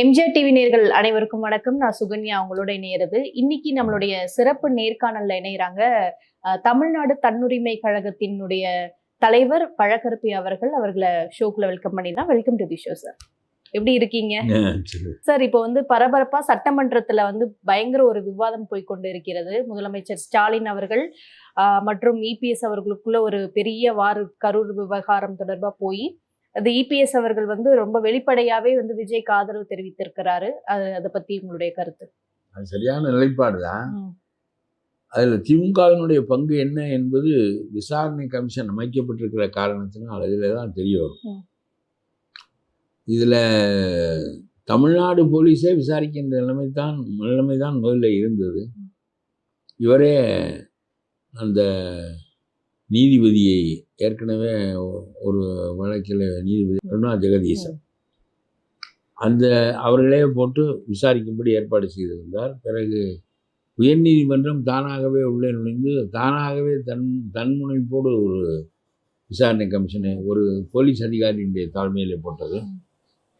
MGR TV நேர்கள் அனைவருக்கும் வணக்கம். நான் சுகன்யா அவங்களோட இணையிறது. இன்னைக்கு நம்மளுடைய சிறப்பு நேர்காணல்ல இணையறாங்க தமிழ்நாடு தன்னுரிமை கழகத்தினுடைய தலைவர் பழக்கருப்பி அவர்கள். அவர்களை ஷோக்குள்ள வெல்கம் பண்ணிடலாம். Welcome to the show sir. எப்படி இருக்கீங்க? சரி. இப்போ வந்து பரபரப்பா சட்டமன்றத்துல வந்து பயங்கர ஒரு விவாதம் போய் கொண்டு இருக்கிறது. முதலமைச்சர் ஸ்டாலின் அவர்கள் மற்றும் இபிஎஸ் அவர்களுக்குள்ள ஒரு பெரிய வார் கரூர் விவகாரம் தொடர்பா போய் அது இபிஎஸ் அவர்கள் வந்து ரொம்ப வெளிப்படையாவே வந்து விஜய்க்கு ஆதரவு தெரிவித்திருக்கிறாரு. அது அதை பத்தி உங்களுடைய கருத்து? அது சரியான நிலைப்பாடு தான். அதில் திமுகவினுடைய பங்கு என்ன என்பது விசாரணை கமிஷன் அமைக்கப்பட்டிருக்கிற காரணத்தினால் அதில் தான் தெரிய வரும். இதில் தமிழ்நாடு போலீஸே விசாரிக்கின்ற நிலைமை தான் நிலைமை தான் முதல்ல இருந்தது. இவரே அந்த நீதிபதியை ஏற்கனவே ஒரு வழக்கில் நீதிபதி கருணா ஜெகதீசன். அந்த அவர்களே போட்டு விசாரிக்கும்படி ஏற்பாடு செய்திருந்தார். பிறகு உயர்நீதிமன்றம் தானாகவே உள்ளே நுழைந்து தானாகவே தன் தன்முனைப்போடு ஒரு விசாரணை கமிஷனை ஒரு போலீஸ் அதிகாரியினுடைய தலைமையில் போட்டது.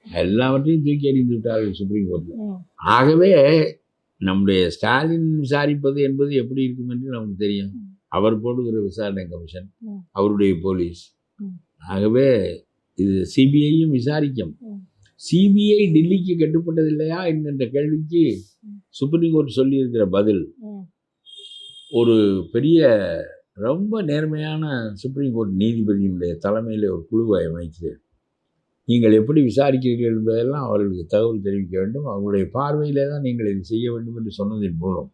எல்லாவற்றையும் தூக்கி எறிந்து விட்டார்கள் சுப்ரீம் கோர்ட்டில். ஆகவே நம்முடைய ஸ்டாலின் விசாரிப்பது என்பது எப்படி இருக்கும் என்று நமக்கு தெரியும். அவர் போடுகிற விசாரணை கமிஷன். அவருடைய போலீஸ். ஆகவே இது சிபிஐயும் விசாரிக்கும். சிபிஐ டெல்லிக்கு கட்டுப்பட்டது இல்லையா என்கின்ற கேள்விக்கு. சுப்ரீம் கோர்ட் சொல்லியிருக்கிற பதில். ஒரு பெரிய ரொம்ப நேர்மையான சுப்ரீம் கோர்ட் நீதிபதியினுடைய தலைமையில் ஒரு குழுவை அமைத்து நீங்கள் எப்படி விசாரிக்கிறீர்கள் என்பதெல்லாம் அவர்களுக்கு தகவல் தெரிவிக்க வேண்டும் அவர்களுடைய பார்வையிலே தான் நீங்கள் இது செய்ய வேண்டும் என்று சொன்னதின் மூலம்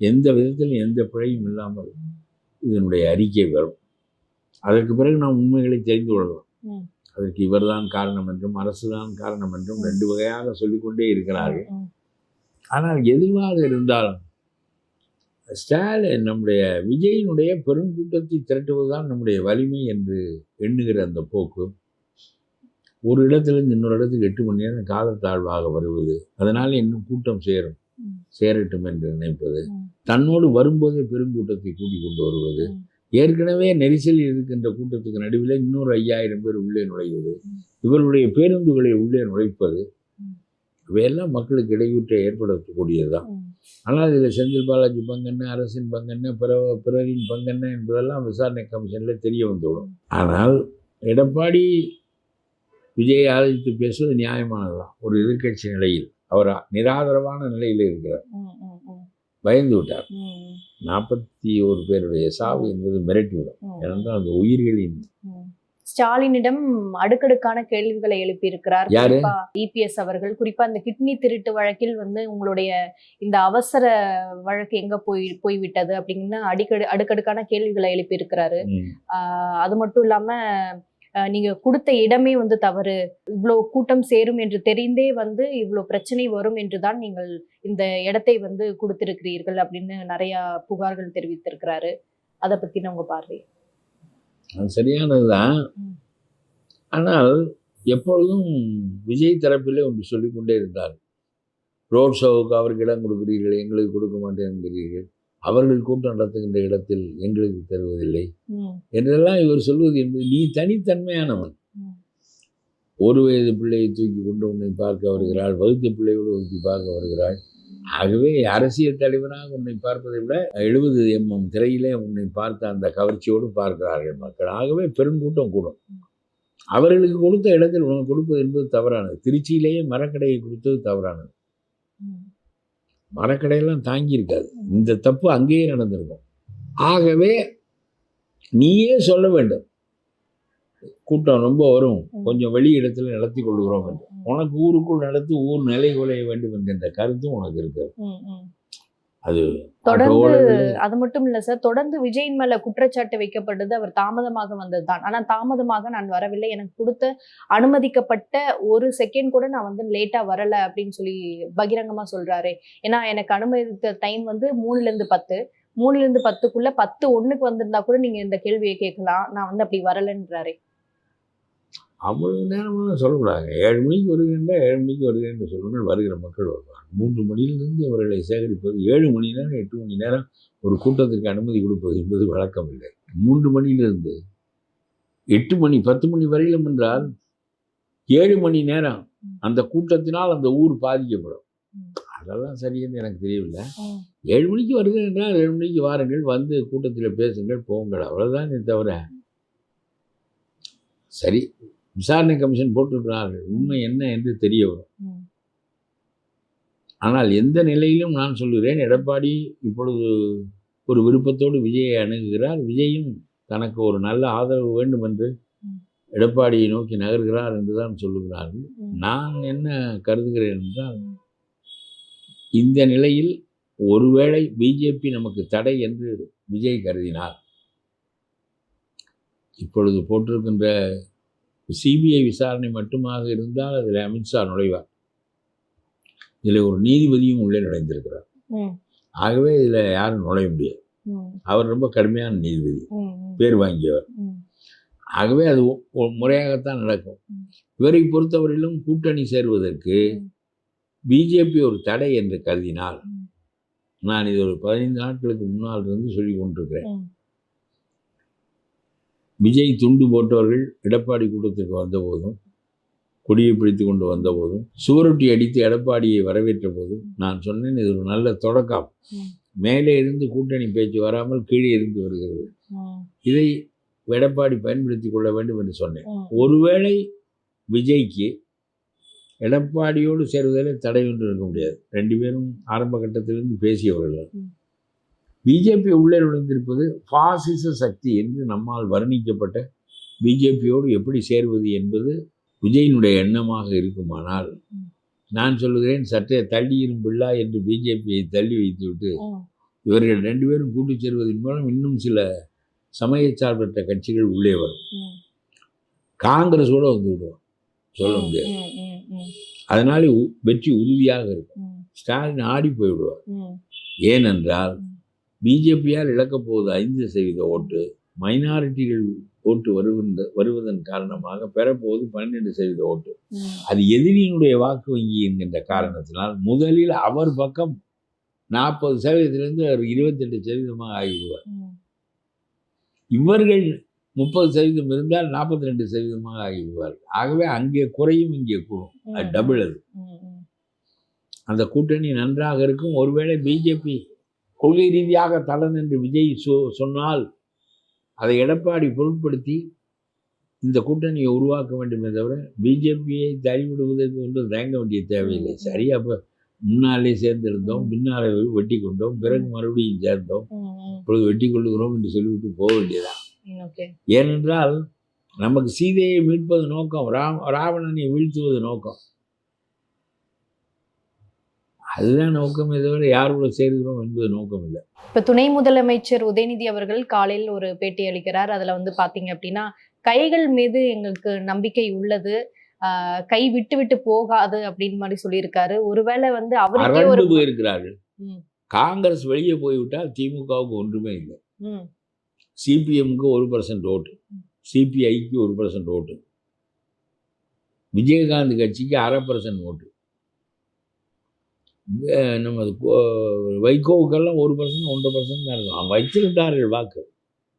எந்த விதத்திலும் எந்த பிழையும் இல்லாமல் இதனுடைய அறிக்கை வரும் அதற்கு பிறகு நாம் உண்மைகளை தெரிந்து கொள்ளலாம். அதற்கு இவர்தான் காரணம் என்றும் அரசு தான் காரணம் என்றும் ரெண்டு வகையாக சொல்லிக்கொண்டே இருக்கிறார்கள். ஆனால் எதுவாக இருந்தாலும் ஸ்டாலின் நம்முடைய விஜயினுடைய பெருங்கூட்டத்தை திரட்டுவதுதான் நம்முடைய வலிமை என்று எண்ணுகிற அந்த போக்கு ஒரு இடத்திலிருந்து இன்னொரு இடத்துக்கு எட்டு மணி நேரம் காலத்தாழ்வாக வருவது அதனால இன்னும் கூட்டம் சேரும். சேரட்டும் என்று நினைப்பது. தன்னோடு வரும்போதே பெருங்கூட்டத்தை கூட்டிக் கொண்டு வருவது. ஏற்கனவே நெரிசலில் இருக்கின்ற கூட்டத்துக்கு நடுவில் இன்னொரு ஐயாயிரம் பேர் உள்ளே நுழைவது ம். இவர்களுடைய பேருந்துகளை உள்ளே நுழைப்பது. இவையெல்லாம் மக்களுக்கு இடையூற்றை ஏற்படுத்தக்கூடியதுதான் ம். ஆனால் இதில் செந்தில் பாலாஜி பங்கென்ன அரசின் பங்கென்ன பிற பிறரின் பங்கென்ன என்பதெல்லாம் விசாரணை கமிஷனில் தெரிய வந்துவிடும் ஆனால் எடப்பாடி விஜயை ஆதரித்து பேசுவது நியாயமானதுதான் ஒரு எதிர்க்கட்சி நிலையில் அவர் நிராதரவான நிலையில் இருக்கிறார். பயந்து விட்டார். நாற்பத்தி ஒரு பேருடைய சாவு என்பது மிரட்டிவிடும். ஏனென்றால் அந்த உயிர்களின். ஸ்டாலினிடம் அடுக்கடுக்கான கேள்விகளை எழுப்பியிருக்கிறார் யாரு? இபிஎஸ் அவர்கள் குறிப்பா இந்த கிட்னி திருட்டு வழக்கில் வந்து உங்களுடைய இந்த அவசர வழக்கு எங்க போய் போய்விட்டது அப்படின்னு அடிக்கடி அடுக்கடுக்கான கேள்விகளை எழுப்பியிருக்கிறாரு அது மட்டும் இல்லாம ஆஹ் நீங்க கொடுத்த இடமே வந்து தவறு. இவ்வளவு கூட்டம் சேரும் என்று தெரிந்தே வந்து இவ்வளவு பிரச்சனை வரும் என்றுதான் நீங்கள் இந்த இடத்தை வந்து கொடுத்திருக்கிறீர்கள் அப்படின்னு நிறைய புகார்கள் தெரிவித்திருக்கிறாரு. அதை பத்தின உங்க பார்வை. அது சரியானதுதான். ஆனால் எப்பொழுதும் விஜய் தரப்பிலே ஒன்று சொல்லிக்கொண்டே இருந்தார். ரோட் ஷோவுக்கு அவருக்கு இடம் கொடுக்கிறீர்கள் எங்களுக்கு கொடுக்க மாட்டேன் என்கிறீர்கள் அவர்கள் கூட்டம் நடத்துகின்ற இடத்தில் எங்களுக்கு தருவதில்லை. என்றெல்லாம் இவர் சொல்வது என்பது நீ தனித்தன்மையானவன். ஒரு வயது பிள்ளையை தூக்கி கொண்டு உன்னை பார்க்க வருகிறாள் வகுத்த பிள்ளையோடு ஒருத்தி பார்க்க வருகிறாள் ஆகவே அரசியல் தலைவராக உன்னை பார்ப்பதை விட எழுபது எம்எம் திரையிலே உன்னை பார்த்த அந்த கவர்ச்சியோடு பார்க்கிறார்கள் மக்கள் ஆகவே பெருங்கூட்டம் கூடும் அவர்களுக்கு கொடுத்த இடத்தில் உனக்கு கொடுப்பது என்பது தவறானது திருச்சியிலேயே மரக்கடையை கொடுத்தது தவறானது. மரக்கடையெல்லாம் தாங்கி இருக்காது இந்த தப்பு அங்கேயே நடந்திருக்கும். ஆகவே நீயே சொல்ல வேண்டும். கூட்டம் ரொம்ப வரும். கொஞ்சம் வெளி இடத்துல நடத்தி கொள்கிறோம் என்று. உனக்கு ஊருக்குள் நடத்தி ஊர் நிலை குலைய வேண்டும் என்கின்ற கருத்தும் உனக்கு இருக்கிறது. அது தொடர்ந்து அது மட்டும் இல்ல சார் தொடர்ந்து விஜயின் மேல குற்றச்சாட்டு வைக்கப்பட்டது அவர் தாமதமாக வந்ததுதான். ஆனா தாமதமாக நான் வரவில்லை. எனக்கு கொடுத்த அனுமதிக்கப்பட்ட ஒரு செகண்ட் கூட நான் வந்து லேட்டா வரல அப்படின்னு சொல்லி பகிரங்கமா சொல்றாரு. ஏன்னா எனக்கு அனுமதித்த டைம் வந்து மூணுல இருந்து பத்து. மூணுல இருந்து பத்துக்குள்ள பத்து ஒண்ணுக்கு வந்திருந்தா கூட நீங்க இந்த கேள்வியை கேட்கலாம். நான் வந்து அப்படி வரலன்றாரு. அவ்வளவு நேரமெல்லாம் சொல்லக்கூடாது. ஏழு மணிக்கு வருகின்ற ஏழு மணிக்கு வருகிறேன் என்று வருகிற மக்கள் வருவாங்க மூன்று மணியிலிருந்து அவர்களை சேகரிப்பது ஏழு மணி நேரம் எட்டு மணி நேரம் ஒரு கூட்டத்திற்கு அனுமதி கொடுப்பது என்பது வழக்கம் இல்லை மூன்று மணியிலிருந்து எட்டு மணி பத்து மணி வரையிலும் என்றால் ஏழு மணி நேரம் அந்த கூட்டத்தினால் அந்த ஊர் பாதிக்கப்படும். அதெல்லாம் சரின்னு எனக்கு தெரியவில்லை. ஏழு மணிக்கு வருது என்றால் ஏழு மணிக்கு வாருங்கள் வந்து கூட்டத்தில் பேசுங்கள் போங்கள். அவ்வளோதான் தவிர சரி. விசாரணை கமிஷன் போட்டிருக்கிறார்கள். உண்மை என்ன என்று தெரிய வரும். ஆனால் எந்த நிலையிலும் நான் சொல்கிறேன் எடப்பாடி இப்பொழுது ஒரு விருப்பத்தோடு விஜயை அணுகுகிறார். விஜயும் தனக்கு ஒரு நல்ல ஆதரவு வேண்டும் என்று. எடப்பாடியை நோக்கி நகர்கிறார் என்று தான் சொல்லுகிறார்கள். நான் என்ன கருதுகிறேன் என்றால் இந்த நிலையில் ஒருவேளை பிஜேபி நமக்கு தடை என்று விஜய் கருதினார். இப்பொழுது போட்டிருக்கின்ற சிபிஐ விசாரணை மட்டுமாக இருந்தால் அதில் அமித்ஷா நுழைவார் இதில் ஒரு நீதிபதியும் உள்ளே நுழைந்திருக்கிறார். ஆகவே இதில் யாரும் நுழைய முடியாது. அவர் ரொம்ப கடுமையான நீதிபதி. பேர் வாங்கியவர். ஆகவே அது முறையாகத்தான் நடக்கும். இவரை பொறுத்தவரையிலும் கூட்டணி சேர்வதற்கு. பிஜேபி ஒரு தடை என்று கருதினால். நான் இது ஒரு பதினைந்து நாட்களுக்கு முன்னால் இருந்து சொல்லி கொண்டிருக்கிறேன். விஜய் துண்டு போட்டவர்கள் எடப்பாடி கூட்டத்திற்கு வந்தபோதும் கொடியை பிடித்து கொண்டு வந்தபோதும் சுவரொட்டி அடித்து எடப்பாடியை வரவேற்ற போதும் நான் சொன்னேன் இது ஒரு நல்ல தொடக்கம். மேலே இருந்து கூட்டணி பேச்சு வராமல் கீழே இருந்து வருகிறது. இதை எடப்பாடி பயன்படுத்தி கொள்ள வேண்டும் என்று சொன்னேன். ஒருவேளை விஜய்க்கு எடப்பாடியோடு சேர்வதில் தடை ஒன்று இருக்க முடியாது ரெண்டு பேரும் ஆரம்ப கட்டத்திலிருந்து பேசியவர்கள். பிஜேபி உள்ளே நுழைந்திருப்பது பாசிச சக்தி என்று நம்மால் வர்ணிக்கப்பட்ட பிஜேபியோடு எப்படி சேர்வது என்பது விஜயினுடைய எண்ணமாக இருக்குமானால். நான் சொல்லுகிறேன் சற்றே தள்ளியிரும் பிள்ளா என்று பிஜேபியை தள்ளி வைத்துவிட்டு. இவர்கள் ரெண்டு பேரும் கூட்டு சேர்வதன் மூலம் இன்னும் சில சமயச்சார்பற்ற கட்சிகள் உள்ளே வரும். காங்கிரஸோட வந்து விடுவோம் சொல்ல முடியாது. அதனால வெற்றி உறுதியாக இருக்கும். ஸ்டாலின் ஆடி போய்விடுவார். ஏனென்றால். பிஜேபியால் இழக்கப் போவது ஐந்து சதவீத ஓட்டு மைனாரிட்டிகள் ஓட்டு வருவந்த வருவதன் காரணமாக பெறப்போவது பன்னெண்டு சதவீத ஓட்டு. அது எதிரியினுடைய வாக்கு வங்கி என்கின்ற காரணத்தினால் முதலில் அவர் பக்கம் நாற்பது சதவீதத்திலிருந்து அவர் இருபத்தெட்டு சதவீதமாக ஆகிவிடுவார். இவர்கள் முப்பது சதவீதம் இருந்தால் நாற்பத்தி ரெண்டு சதவீதமாக ஆகிவிடுவார் ஆகவே அங்கே குறையும் இங்கே கூடும் அது. டபுள் அது. அந்த கூட்டணி நன்றாக இருக்கும் ஒருவேளை பிஜேபி கொள்கை ரீதியாக தளன் என்று விஜய் சொ சொன்னால் அதை எடப்பாடி பொருட்படுத்தி இந்த கூட்டணியை உருவாக்க வேண்டுமே தவிர பிஜேபியை தள்ளிவிடுவதற்கு ஒன்றும் தயங்க வேண்டிய தேவையில்லை. சரியா அப்போ முன்னாலே சேர்ந்திருந்தோம். பின்னாலே வெட்டி கொண்டோம் பிறகு மறுபடியும் சேர்ந்தோம். இப்பொழுது வெட்டி கொள்ளுகிறோம் என்று சொல்லிவிட்டு போக வேண்டியதான் ஏனென்றால் நமக்கு சீதையை மீட்பது நோக்கம் ராம் ராவணனை வீழ்த்துவது நோக்கம் அதுதான் நோக்கமே. தவிர யாரோட சேர்கிறோம் என்பது நோக்கம் இல்லை. இப்ப துணை முதலமைச்சர் உதயநிதி அவர்கள் காலையில் ஒரு பேட்டி அளிக்கிறார். அதுல வந்து பாத்தீங்க அப்படின்னா கைகள் மீது எங்களுக்கு நம்பிக்கை உள்ளது. கை விட்டு விட்டு போகாது அப்படின்னு மாதிரி சொல்லியிருக்காரு. ஒருவேளை வந்து அவருக்கே ஒரு போயிருக்கிறார்கள். காங்கிரஸ் வெளியே போய்விட்டால் திமுகவுக்கு ஒன்றுமே இல்லை. சிபிஎம்க்கு ஒரு பர்சன்ட் ஓட்டு. சிபிஐக்கு ஒரு பர்சன்ட் ஓட்டு. விஜயகாந்த் கட்சிக்கு அரை பர்சன்ட் ஓட்டு. நமது வைகோவுக்கெல்லாம் ஒரு பர்சன்ட் ஒன்றரை பர்சன்ட் தான் இருக்கும். அவங்க வைத்திருந்தார்கள் வாக்கு.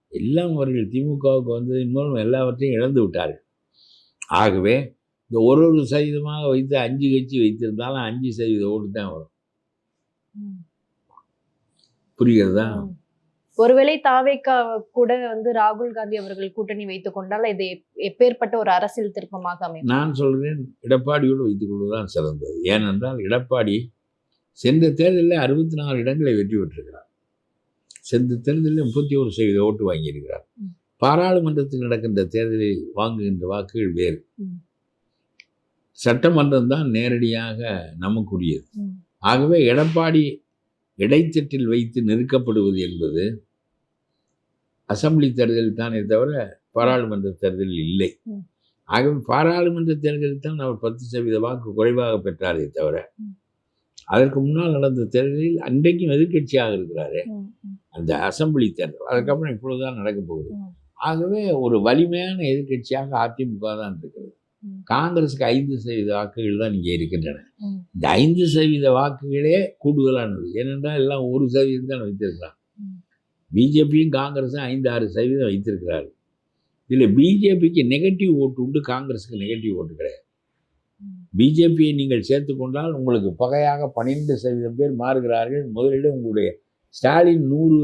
எல்லாம் அவர்கள் திமுகவுக்கு வந்ததின் மூலம் எல்லாவற்றையும் இழந்து விட்டார்கள். ஆகவே இந்த ஒரு ஒரு சதவீதமாக வைத்து அஞ்சு கட்சி வைத்திருந்தாலும் அஞ்சு சதவீத ஓட்டு தான் வரும். புரிகிறதா. ஒருவேளை தாவேக்கா கூட வந்து ராகுல் காந்தி அவர்கள் கூட்டணி வைத்துக் கொண்டால் இது எப்- எப்பேற்பட்ட ஒரு அரசியல் திருப்பமாக அமையும்? நான் சொல்கிறேன் எடப்பாடியோடு வைத்துக் கொள்வதுதான் சிறந்தது. ஏனென்றால் எடப்பாடி சென்ற தேர்தலில் அறுபத்தி நாலு இடங்களை வெற்றி பெற்றிருக்கிறார் சென்ற தேர்தலில் முப்பத்தி ஒரு சதவீத ஓட்டு வாங்கியிருக்கிறார். பாராளுமன்றத்தில் நடக்கின்ற தேர்தலில் வாங்குகின்ற வாக்குகள் வேறு. சட்டமன்றம் தான் நேரடியாக நமக்குரியது. ஆகவே எடப்பாடி இடைத்தட்டில் வைத்து நெருக்கப்படுவது என்பது அசெம்பிளி தேர்தலில் தானே தவிர பாராளுமன்ற தேர்தலில் இல்லை. ஆகவே பாராளுமன்ற தேர்தலில் தான் அவர் பத்து சதவீத வாக்கு குறைவாக பெற்றாரே தவிர. அதற்கு முன்னால் நடந்த தேர்தலில் அன்றைக்கும் எதிர்க்கட்சியாக இருக்கிறாரு. அந்த அசெம்பிளி தேர்தல். அதுக்கப்புறம் இப்பொழுதுதான் நடக்க போகுது. ஆகவே ஒரு வலிமையான எதிர்க்கட்சியாக அதிமுக தான் இருக்கிறது. காங்கிரஸுக்கு ஐந்து சதவீத வாக்குகள் தான் இங்கே இருக்கின்றன. இந்த ஐந்து சதவீத வாக்குகளே கூடுதலானது. ஏனென்றால் எல்லாம் ஒரு சதவீதம் தான் வைத்திருக்கிறாங்க. ம். பிஜேபியும் காங்கிரஸும் ஐந்து ஆறு சதவீதம் வைத்திருக்கிறார்கள். இதில் பிஜேபிக்கு நெகட்டிவ் ஓட்டு உண்டு காங்கிரஸுக்கு நெகட்டிவ் ஓட்டு கிடையாது. பிஜேபியை நீங்கள் சேர்த்து கொண்டால் உங்களுக்கு பகையாக பன்னிரெண்டு சதவீதம் பேர் மாறுகிறார்கள் முதலில் உங்களுடைய ஸ்டாலின் நூறு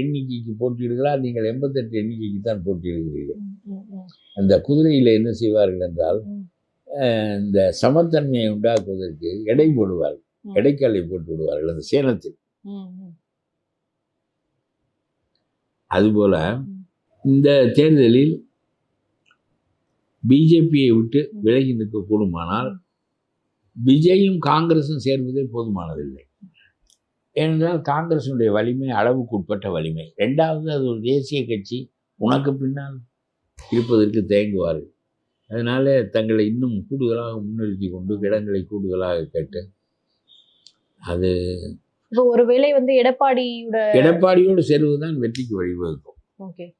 எண்ணிக்கைக்கு போட்டியிடுகிறார் நீங்கள் எண்பத்தெட்டு எண்ணிக்கைக்கு தான் போட்டியிடுகிறீர்கள். அந்த குதிரையில் என்ன செய்வார்கள் என்றால் இந்த சமத்தன்மையை உண்டாக்குவதற்கு எடை போடுவார்கள். எடைக்காலை போட்டு விடுவார்கள் அந்த சேனத்தில். அதுபோல. இந்த தேர்தலில் பிஜேபியை விட்டு விலகி நிற்கக்கூடுமானால் விஜயும் காங்கிரஸும் சேர்வதே போதுமானதில்லை. ஏனென்றால் காங்கிரசினுடைய வலிமை அளவுக்கு உட்பட்ட வலிமை. ரெண்டாவது அது ஒரு தேசிய கட்சி. உனக்கு பின்னால் இருப்பதற்கு தயங்குவார்கள். அதனால தங்களை இன்னும் கூடுதலாக முன்னிறுத்தி கொண்டு இடங்களை கூடுதலாக கேட்டு அது ஒருவேளை வந்து எடப்பாடியோட எடப்பாடியோடு சேர்வதுதான் வெற்றிக்கு வழிவகுக்கும்.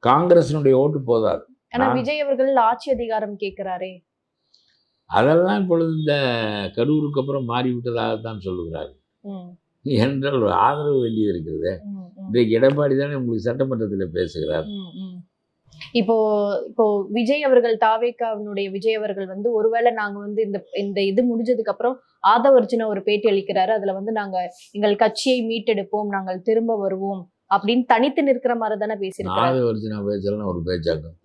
காங்கிரசினுடைய ஓட்டு போதாது. ஆனா விஜய் அவர்கள் ஆட்சி அதிகாரம் கேட்கிறாரே. அதெல்லாம் இப்பொழுது இந்த கரூருக்கு அப்புறம் மாறிவிட்டதாகத்தான் சொல்லுகிறார்கள். என்றால் ஒரு ஆதரவு வேண்டியது இருக்கிறது. இன்றைக்கு எடப்பாடி தானே உங்களுக்கு சட்டமன்றத்தில் பேசுகிறார். இப்போ இப்போ விஜய் அவர்கள் தாவேக்காவினுடைய விஜய் அவர்கள் வந்து ஒருவேளை நாங்க வந்து இந்த இந்த இது முடிஞ்சதுக்கு அப்புறம் ஆதவர்ஜுன ஒரு பேட்டி அளிக்கிறாரு. அதுல வந்து நாங்க எங்கள் கட்சியை மீட்டெடுப்போம் நாங்கள் திரும்ப வருவோம் அப்படின்னு தனித்து நிற்கிற மாதிரி தானே பேசியிருக்காரு வருஷம் பேச்செல்லாம் ஒரு பேச்சாக்கும்.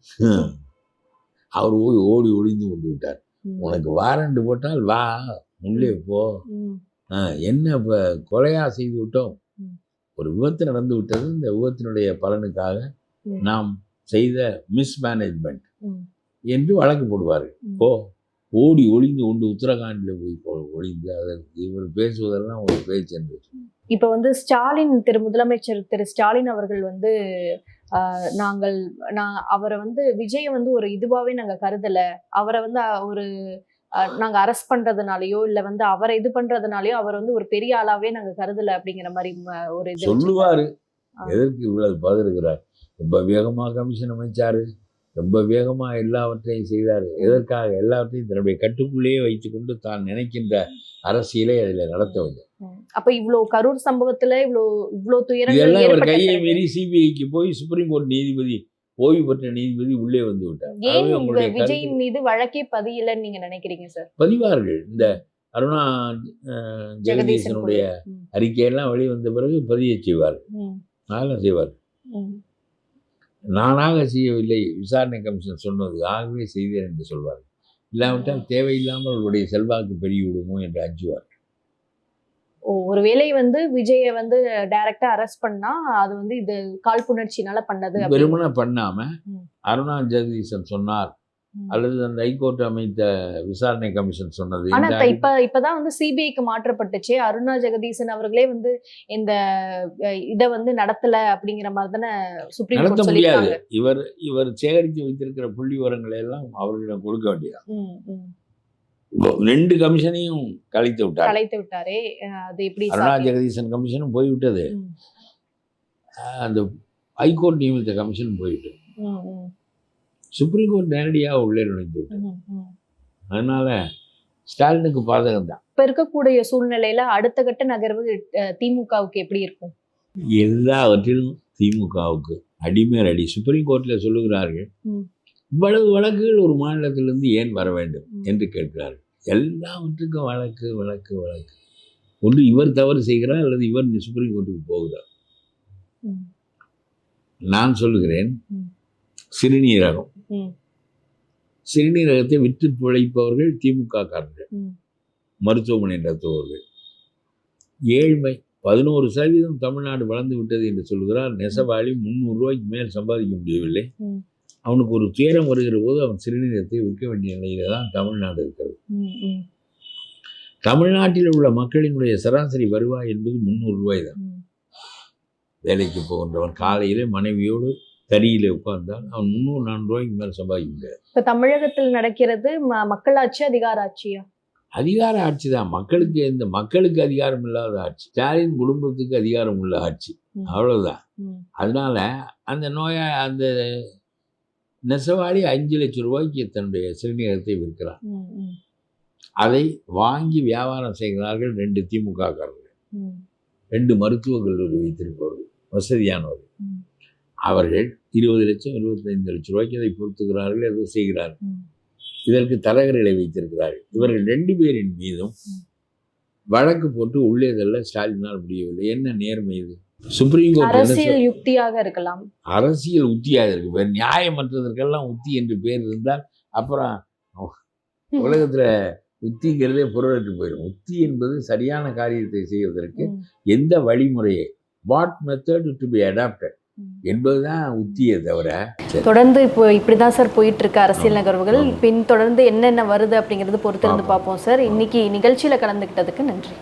அவர் போய் ஓடி ஒளிந்து கொண்டு விட்டார். உனக்கு வாரண்டு போட்டால் வா உள்ளே போ. என்ன இப்போ கொலையா செய்து விட்டோம். ஒரு விபத்து நடந்து விட்டது. இந்த விபத்தினுடைய பலனுக்காக. நாம் செய்த மிஸ்மேனேஜ்மெண்ட் என்று வழக்கு போடுவார்கள். போ. ஓடி ஒளிந்து கொண்டு உத்தரகாண்டில் போய் ஒளிந்து அதற்கு இவர் பேசுவதெல்லாம் ஒரு பேச்சு என்று. இப்ப வந்து ஸ்டாலின் திரு முதலமைச்சர் திரு ஸ்டாலின் அவர்கள் வந்து நாங்கள் நான் அவரை வந்து விஜய வந்து ஒரு இதுவாவே நாங்க கருதல. அவரை வந்து ஒரு அஹ், நாங்க அரெஸ்ட் பண்றதுனாலயோ இல்ல வந்து அவரை இது பண்றதுனாலயோ அவர் வந்து ஒரு பெரிய ஆளாவே நாங்க கருதல அப்படிங்கிற மாதிரி ஒரு இது சொல்லுவாரு. எதற்கு இவ்வளவு பதிருக்கிறார் ரொம்ப வேகமாக கமிஷன் அமைச்சாரு. ரொம்ப வேகமா எல்லாவற்றையும் செய்தார். எதற்காக? எல்லாவற்றையும் தன்னுடைய கட்டுக்குள்ளேயே வைத்துக்கொண்டு தான் நினைக்கின்ற அரசியலை அதில் நடத்தவில்லை. ம். அப்ப இவ்ளோ கரூர் சம்பவத்துல இவ்ளோ இவ்ளோ துயரங்கள் இதெல்லாம் கையை மீறி சிபிஐக்கு போய் சுப்ரீம் கோர்ட் நீதிபதி ஓய்வு பெற்ற நீதிபதி உள்ளே வந்து விட்டார். ஏன் ஆகவே உங்க உங்களுடைய விஜய் கருத்து மீது வழக்கே பதியலன்னு நீங்க நினைக்கிறீங்க சார் பதிவார்கள். இந்த அருணா ஜெகதீசனுடைய. அறிக்கையெல்லாம் வெளிவந்த பிறகு பதிய செய்வார் ம், அதெல்லாம் செய்வார். நானாக செய்யவில்லை விசாரணை கமிஷன் சொன்னது ஆகவே செய்தேன் என்று சொல்வார் இல்லாவிட்டால் தேவையில்லாமல் அவருடைய செல்வாக்கு பெருகிவிடுமோ என்று அஞ்சுவார் ஒருவேளை வந்து விஜய வந்து டைரக்டா அரெஸ்ட் பண்ணா அது வந்து இது காழ்ப்புணர்ச்சினால பண்ணது வெறுமனே பண்ணாம. அருணா ஜெகதீசன் சொன்னார். அல்லது அந்த ஹைகோர்ட் அமைத்த விசாரணை கமிஷன் சொன்னது. ஆனா இப்ப இப்ப இப்பதான் வந்து சிபிஐக்கு மாற்றப்பட்டுச்சு. அருணா ஜெகதீசன் அவர்களே வந்து இந்த இத வந்து நடத்தல அப்படிங்கிற மாதிரி தானே சுப்ரீம் நடத்த கோர்ட் முடியாது. இவர் இவர் சேகரித்து வைத்திருக்கிற புள்ளி விவரங்களை எல்லாம் அவர்களிடம் கொடுக்க வேண்டியது ம், ம். ரெண்டு கமிஷனையும் கலைத்து விட்டார். கலைத்து விட்டாரே. அது எப்படி அருணா? ஜெகதீசன் கமிஷனும் போய்விட்டது. அந்த ஹைகோர்ட் நியமித்த கமிஷனும் போய்விட்டது. சுப்ரீம் கோர்ட் நேரடியாக உள்ளே நுழைந்து விட்டது. அதனால ஸ்டாலினுக்கு பாதகம் தான். இப்ப இருக்கக்கூடிய சூழ்நிலையில அடுத்த கட்ட நகர்வு திமுகவுக்கு எப்படி இருக்கும்? எல்லாவற்றிலும் திமுகவுக்கு அடிமேல் அடி சுப்ரீம் கோர்ட்டில் சொல்லுகிறார்கள். இவ்வளவு வழக்குகள் ஒரு மாநிலத்திலிருந்து ஏன் வர வேண்டும். என்று கேட்கிறார்கள் எல்லாவற்றுக்கும் வழக்கு வழக்கு வழக்கு ஒன்று இவர் தவறு செய்கிறார் அல்லது இவர் சுப்ரீம் கோர்ட்டுக்கு போகிறார் நான் சொல்லுகிறேன். சிறுநீரகம். சிறுநீரகத்தை விற்று பிழைப்பவர்கள் திமுக காரர்கள். மருத்துவமனை நடத்துபவர்கள் ஏழ்மை பதினோரு சதவீதம் தமிழ்நாடு வளர்ந்து விட்டது என்று சொல்கிறார் நெசவாளி முந்நூறு ரூபாய்க்கு மேல் சம்பாதிக்க முடியவில்லை. அவனுக்கு ஒரு துயரம் வருகிற போது அவன் சிறுநீரகத்தை விற்க வேண்டிய நிலையில தான் தமிழ்நாடு இருக்கிறது. தமிழ்நாட்டில் உள்ள மக்களினுடைய சராசரி வருவாய் என்பது முந்நூறு ரூபாய் தான். வேலைக்கு போகின்றவன் காலையிலே மனைவியோடு தறியிலே உட்கார்ந்தால் அவன் முந்நூறு நானூறு ரூபாய்க்கு மேல் சம்பாதிக்க முடியாது. இப்ப தமிழகத்தில் நடக்கிறது மக்களாட்சி அதிகார ஆட்சியா? அதிகார ஆட்சி தான். மக்களுக்கு எந்த மக்களுக்கு அதிகாரம் இல்லாத ஆட்சி. ஸ்டாலின் குடும்பத்துக்கு அதிகாரம் உள்ள ஆட்சி. ம், அதனால அந்த நோயா அந்த நெசவாளி அஞ்சு லட்சம் ரூபாய்க்கு தன்னுடைய சிறுநீரகத்தை விற்கிறார். அதை வாங்கி வியாபாரம் செய்கிறார்கள் ரெண்டு திமுக காரர்கள் ம், ரெண்டு மருத்துவக் கல்லூரி வைத்திருப்பவர்கள் வசதியானவர்கள். அவர்கள் இருபது லட்சம் இருபத்தைந்து லட்சம் ரூபாய்க்கு அதை பொருத்துகிறார்கள் ஏதோ செய்கிறார்கள். இதற்கு தரகர்களை வைத்திருக்கிறார்கள். இவர்கள் ரெண்டு பேரின் மீதும் வழக்கு போட்டு உள்ளே தள்ள ஸ்டாலினால் முடியவில்லை. என்ன நேர்மை இது? சுப்ரீம் கோர்ட் அரசியல் யுக்தியாக இருக்கலாம் அரசியல் உத்தியாக இருக்கு வேறு நியாயமற்றதற்கெல்லாம் உத்தி என்று பேர் இருந்தால் அப்புறம் உலகத்துல உத்திங்கிறதே பொருளற்று போயிடும் உத்தி என்பது சரியான காரியத்தை செய்வதற்கு. எந்த வழிமுறையை what method to be adapted. என்பதுதான் உத்தியே தவிர தொடர்ந்து இப்போ இப்படிதான் சார் போயிட்டு இருக்கு அரசியல். நகர்வுகள். பின் தொடர்ந்து என்னென்ன வருது அப்படிங்கிறது பொறுத்திருந்து. பார்ப்போம் சார் இன்னைக்கு நிகழ்ச்சியில கலந்துக்கிட்டதுக்கு நன்றி